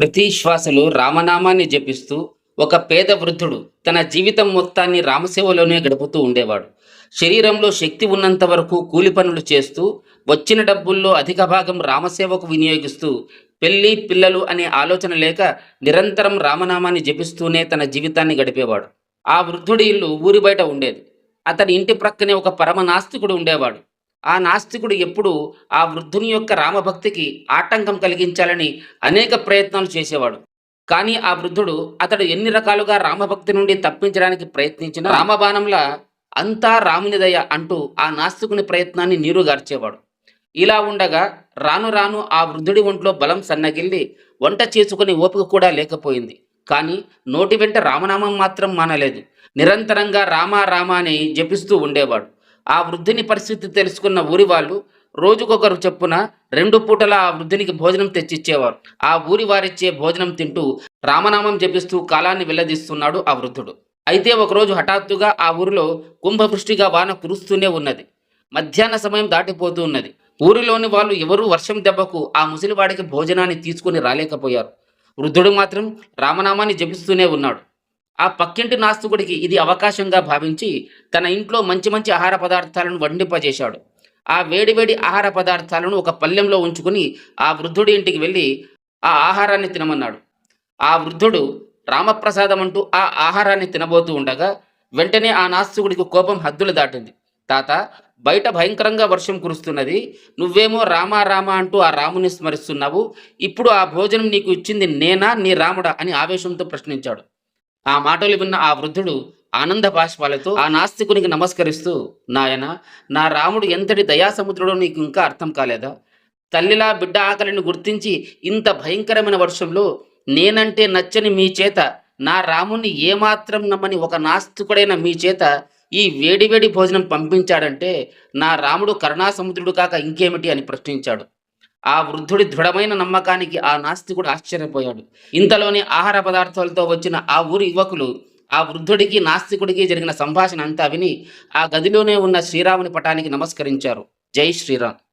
ప్రతి శ్వాసలో రామనామాన్ని జపిస్తూ ఒక పేద వృద్ధుడు తన జీవితం మొత్తాన్ని రామసేవలోనే గడుపుతూ ఉండేవాడు. శరీరంలో శక్తి ఉన్నంత వరకు కూలి పనులు చేస్తూ వచ్చిన డబ్బుల్లో అధిక భాగం రామసేవకు వినియోగిస్తూ పెళ్ళి పిల్లలు అనే ఆలోచన లేక నిరంతరం రామనామాన్ని జపిస్తూనే తన జీవితాన్ని గడిపేవాడు. ఆ వృద్ధుడి ఇల్లు ఊరి బయట ఉండేది. అతని ఇంటి ప్రక్కనే ఒక పరమ నాస్తికుడు ఉండేవాడు. ఆ నాస్తికుడు ఎప్పుడూ ఆ వృద్ధుని యొక్క రామభక్తికి ఆటంకం కలిగించాలని అనేక ప్రయత్నాలు చేసేవాడు. కానీ ఆ వృద్ధుడు అతడు ఎన్ని రకాలుగా రామభక్తి నుండి తప్పించడానికి ప్రయత్నించిన రామబాణంలా అంతా రామునిదయ అంటూ ఆ నాస్తికుని ప్రయత్నాన్ని నీరుగార్చేవాడు. ఇలా ఉండగా రాను రాను ఆ వృద్ధుడి ఒంట్లో బలం సన్నగిల్లి వంట చేసుకుని ఓపిక కూడా లేకపోయింది. కానీ నోటి వెంట రామనామం మాత్రం మానలేదు. నిరంతరంగా రామ రామ అని జపిస్తూ ఉండేవాడు. ఆ వృద్ధుని పరిస్థితి తెలుసుకున్న ఊరి వాళ్ళు రోజుకొకరు చెప్పున రెండు పూటల ఆ వృద్ధునికి భోజనం తెచ్చిచ్చేవారు. ఆ ఊరి వారిచ్చే భోజనం తింటూ రామనామం జపిస్తూ కాలాన్ని వెల్లదీస్తున్నాడు ఆ వృద్ధుడు. అయితే ఒకరోజు హఠాత్తుగా ఆ ఊరిలో కుంభవృష్టిగా వాన కురుస్తూనే ఉన్నది. మధ్యాహ్న సమయం దాటిపోతూ ఉన్నది. ఊరిలోని వాళ్ళు ఎవరూ వర్షం దెబ్బకు ఆ ముసలివాడికి భోజనాన్ని తీసుకుని రాలేకపోయారు. వృద్ధుడు మాత్రం రామనామాన్ని జపిస్తూనే ఉన్నాడు. ఆ పక్కింటి నాస్తికుడికి ఇది అవకాశంగా భావించి తన ఇంట్లో మంచి మంచి ఆహార పదార్థాలను వండింపజేశాడు. ఆ వేడివేడి ఆహార పదార్థాలను ఒక పళ్ళెంలో ఉంచుకుని ఆ వృద్ధుడి ఇంటికి వెళ్ళి ఆ ఆహారాన్ని తినమన్నాడు. ఆ వృద్ధుడు రామప్రసాదం అంటూ ఆ ఆహారాన్ని తినబోతూ ఉండగా వెంటనే ఆ నాస్తికుడికి కోపం హద్దులు దాటింది. తాత బయట భయంకరంగా వర్షం కురుస్తున్నది. నువ్వేమో రామా రామా అంటూ ఆ రాముని స్మరిస్తున్నావు. ఇప్పుడు ఆ భోజనం నీకు ఇచ్చింది నేనా నీ రాముడా అని ఆవేశంతో ప్రశ్నించాడు. ఆ మాటలు విన్న ఆ వృద్ధుడు ఆనంద బాష్పాలతో ఆ నాస్తికునికి నమస్కరిస్తూ నాయన నా రాముడు ఎంతటి దయాసముద్రుడో నీకు ఇంకా అర్థం కాలేదా? తల్లిలా బిడ్డ ఆకలిని గుర్తించి ఇంత భయంకరమైన వర్షంలో నేనంటే నచ్చని మీ చేత నా రాముణ్ణి ఏమాత్రం నమ్మని ఒక నాస్తికుడైన మీ చేత ఈ వేడివేడి భోజనం పంపించాడంటే నా రాముడు కరుణాసముద్రుడు కాక ఇంకేమిటి? అని ప్రశ్నించాడు. ఆ వృద్ధుడి దృఢమైన నమ్మకానికి ఆ నాస్తికుడు ఆశ్చర్యపోయాడు. ఇంతలోని ఆహార పదార్థాలతో వచ్చిన ఆ ఊరి యువకులు ఆ వృద్ధుడికి నాస్తికుడికి జరిగిన సంభాషణ అంతా విని ఆ గదిలోనే ఉన్న శ్రీరాముని పటానికి నమస్కరించారు. జై శ్రీరామ్.